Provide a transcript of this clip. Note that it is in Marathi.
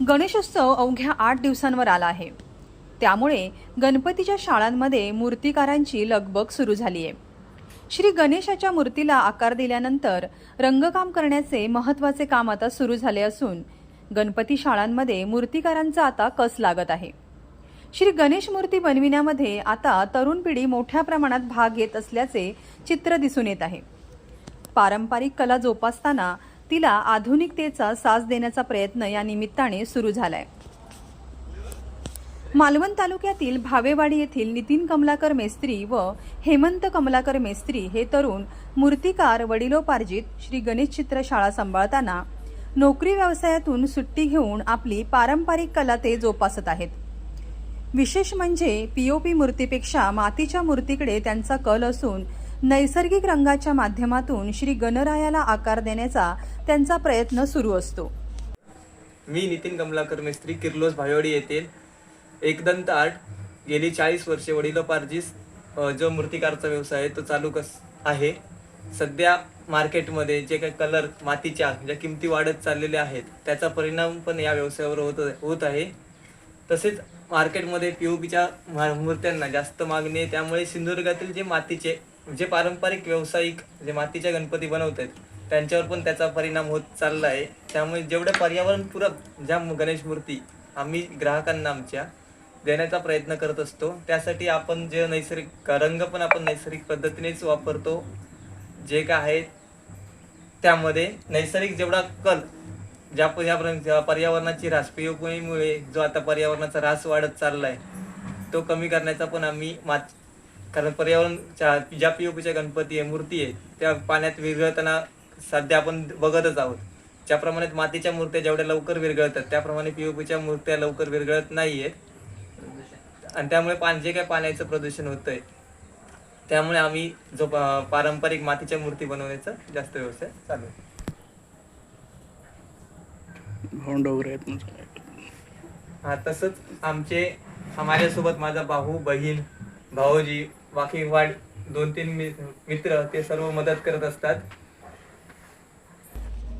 गणेशोत्सव अवघ्या आठ दिवसांवर आला आहे. त्यामुळे गणपतीच्या शाळांमध्ये मूर्तिकारांची लगबग सुरू झाली आहे श्री गणेशाच्या मूर्तीला आकार दिल्यानंतर रंगकाम करण्याचे महत्त्वाचे काम आता सुरू झाले असून गणपती शाळांमध्ये मूर्तिकारांचा आता कस लागत आहे? श्री गणेश मूर्ती बनविण्यामध्ये आता तरुण पिढी मोठ्या प्रमाणात भाग घेत असल्याचे चित्र दिसून येत आहे. पारंपरिक कला जोपासताना तिला आधुनिकतेचा साज देण्याचा प्रयत्न या निमित्ताने सुरू झालाय. मालवण तालुक्यातील भावेवाडी येथील नितीन कमलाकर मेस्त्री व हेमंत कमलाकर मेस्त्री हे तरुण मूर्तिकार वडिलोपार्जित श्री गणेश चित्र शाळा सांभाळताना नोकरी व्यवसायातून सुट्टी घेऊन आपली पारंपरिक कला ते जोपासत आहेत. विशेष म्हणजे पीओपी मूर्तीपेक्षा मातीच्या मूर्तीकडे त्यांचा कल असून नैसर्गिक रंगाच्या माध्यमातून श्री गणरायाला आकार देण्याचा त्यांचा प्रयत्न सुरू असतो. मी नितीन कमलाकर मिस्त्री किर्लोस भायोडी येथील एकदंत आर्ट गेली चाळीस वर्षे वडिलोपार्जित जो मूर्तिकारचा व्यवसाय आहे तो चालू कस आहे. सध्या मार्केटमध्ये जे काही कलर मातीच्या ज्या किमती वाढत चाललेल्या आहेत त्याचा परिणाम पण या व्यवसायावर होत होत आहे. तसेच मार्केटमध्ये पी ओ पीच्या मूर्त्यांना जास्त मागणी आहे. त्यामुळे सिंधुदुर्गातील जे मातीचे जे पारंपरिक व्यावसायिक जे मातीच्या गणपती बनवत आहेत त्यांच्यावर पण त्याचा परिणाम होत चालला आहे. त्यामुळे जेवढ्या पर्यावरणपूरक ज्या गणेश मूर्ती आम्ही ग्राहकांना आमच्या देण्याचा प्रयत्न करत असतो त्यासाठी आपण जे नैसर्गिक रंग पण आपण नैसर्गिक पद्धतीनेच वापरतो. जे काय आहे त्यामध्ये नैसर्गिक जेवढा कल ज्या ज्या पर्यावरणाची ऱ्हास जो आता पर्यावरणाचा ऱ्हास वाढत चाललाय तो कमी करण्याचा पण आम्ही मात कारण पर्यावरण ज्या पीओपीच्या गणपती आहे मूर्ती आहे त्या पाण्यात विरघळताना सध्या आपण बघतच आहोत. ज्याप्रमाणे मातीच्या मूर्त्या जेवढ्या लवकर विरघळतात त्याप्रमाणे पीओपीच्या मूर्त्या लवकर विरघळत नाहीयेत. आणि त्यामुळे पान जे काय पाण्याचं प्रदूषण होतंय त्यामुळे आम्ही जो पारंपरिक मातीच्या मूर्ती बनवण्याचा जास्त व्यवसाय चालू आहे. भावंड वगैरे आहेत म्हणजे हा तसंच आमचे माझ्यासोबत माझा भाऊ बहीण भाऊजी बाकी वाढ दोन तीन मित्र ते सर्व मदत करत असतात.